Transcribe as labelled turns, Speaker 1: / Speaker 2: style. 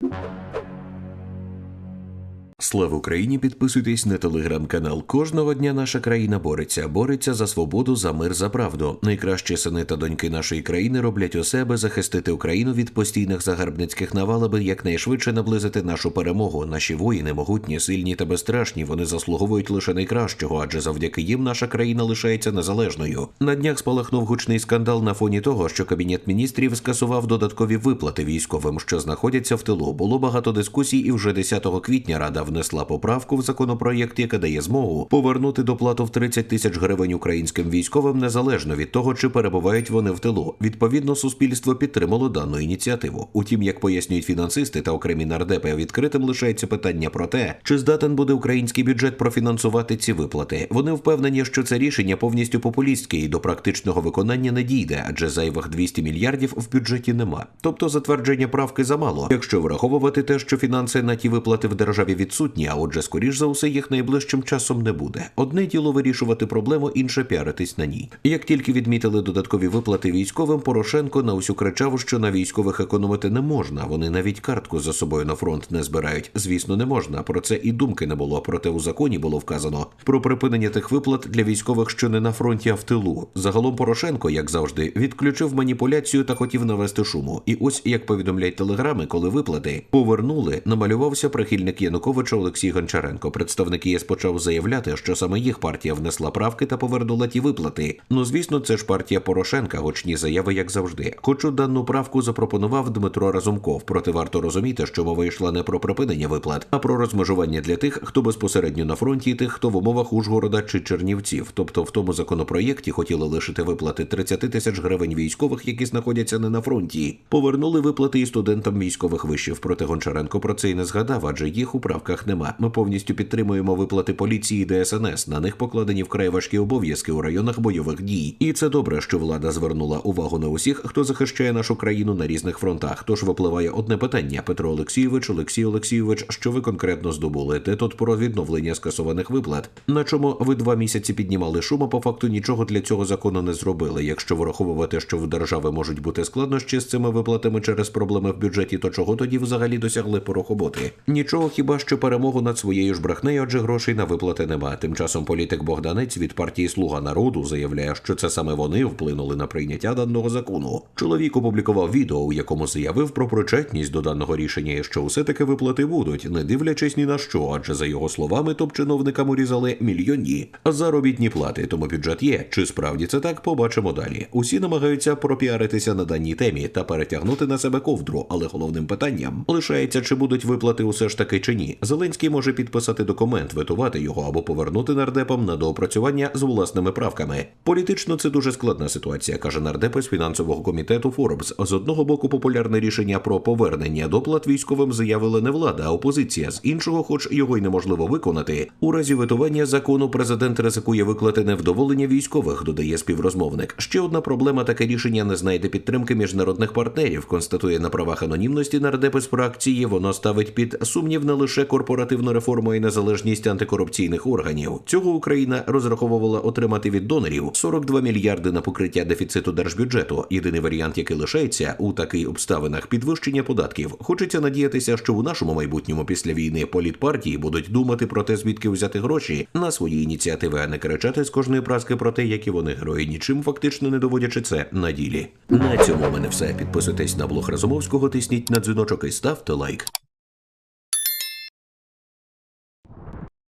Speaker 1: you Слава Україні! Підписуйтесь на телеграм-канал. Кожного дня наша країна бореться, бореться за свободу, за мир, за правду. Найкращі сини та доньки нашої країни роблять усе, аби захистити Україну від постійних загарбницьких навал, аби якнайшвидше наблизити нашу перемогу. Наші воїни могутні, сильні та безстрашні. Вони заслуговують лише найкращого, адже завдяки їм наша країна лишається незалежною. На днях спалахнув гучний скандал на фоні того, що кабінет міністрів скасував додаткові виплати військовим, що знаходяться в тилу. Було багато дискусій, і вже 10 квітня рада внесла поправку в законопроєкт, яка дає змогу повернути доплату в 30 тисяч гривень українським військовим незалежно від того, чи перебувають вони в тилу. Відповідно, суспільство підтримало дану ініціативу. Утім, як пояснюють фінансисти та окремі нардепи, відкритим лишається питання про те, чи здатен буде український бюджет профінансувати ці виплати. Вони впевнені, що це рішення повністю популістське і до практичного виконання не дійде, адже зайвих 200 мільярдів в бюджеті нема. Тобто затвердження правки замало, якщо враховувати те, що фінанси на ті виплати в державі відсутні, а отже, скоріш за усе, їх найближчим часом не буде. Одне діло вирішувати проблему, інше піаритись на ній. Як тільки відмітили додаткові виплати військовим, Порошенко на усю кричав, що на військових економити не можна. Вони навіть картку за собою на фронт не збирають. Звісно, не можна. Про це і думки не було. Проте у законі було вказано про припинення тих виплат для військових, що не на фронті, а в тилу. Загалом Порошенко, як завжди, відключив маніпуляцію та хотів навести шуму. І ось як повідомляють телеграми, коли виплати повернули, намалювався прихильник Януковича Олексій Гончаренко. Представник ЄС почав заявляти, що саме їх партія внесла правки та повернула ті виплати. Ну звісно, це ж партія Порошенка, гучні заяви, як завжди. Хочу дану правку запропонував Дмитро Разумков. Проте варто розуміти, що мова йшла не про припинення виплат, а про розмежування для тих, хто безпосередньо на фронті, і тих, хто в умовах Ужгорода чи Чернівців. Тобто в тому законопроєкті хотіли лишити виплати 30 тисяч гривень військових, які знаходяться не на фронті. Повернули виплати і студентам військових вишів. Проте Гончаренко про це й не згадав, адже їх у правках нема. Ми повністю підтримуємо виплати поліції і ДСНС. На них покладені вкрай важкі обов'язки у районах бойових дій. І це добре, що влада звернула увагу на усіх, хто захищає нашу країну на різних фронтах. Тож випливає одне питання: Петро Олексійович, Олексій Олексійович, що ви конкретно здобули? Де тут про відновлення скасованих виплат? На чому ви два місяці піднімали шум, а по факту нічого для цього закону не зробили. Якщо враховувати, що в держави можуть бути складнощі з цими виплатами через проблеми в бюджеті, то чого тоді взагалі досягли порохоботи? Нічого хіба що перемогу над своєю ж брехнею, адже грошей на виплати нема. Тим часом політик Богданець від партії Слуга народу заявляє, що це саме вони вплинули на прийняття даного закону. Чоловік опублікував відео, у якому заявив про причетність до даного рішення, і що все таки виплати будуть, не дивлячись ні на що, адже за його словами, топ-чиновникам урізали мільйонні заробітні плати. Тому бюджет є. Чи справді це так? Побачимо далі. Усі намагаються пропіаритися на даній темі та перетягнути на себе ковдру, але головним питанням лишається, чи будуть виплати усе ж таки чи ні. Зеленський може підписати документ, ветувати його або повернути нардепам на доопрацювання з власними правками. Політично це дуже складна ситуація, каже нардепи з фінансового комітету Форбс. З одного боку, популярне рішення про повернення доплат військовим заявила не влада, а опозиція. З іншого, хоч його й неможливо виконати. У разі ветування закону президент ризикує виклати невдоволення військових, додає співрозмовник. Ще одна проблема: таке рішення не знайде підтримки міжнародних партнерів. Констатує на правах анонімності нардепи з фракції. Воно ставить під сумнів не лише корпоративну реформу і незалежність антикорупційних органів. Цього Україна розраховувала отримати від донорів 42 мільярди на покриття дефіциту держбюджету. Єдиний варіант, який лишається у таких обставинах підвищення податків. Хочеться надіятися, що у нашому майбутньому після війни політпартії будуть думати про те, звідки взяти гроші на свої ініціативи, а не кричати з кожної праски про те, які вони герої, нічим фактично не доводячи це на ділі. На цьому в мене все. Підписуйтесь на блог Разумовського, тисніть на дзвіночок і ставте лайк.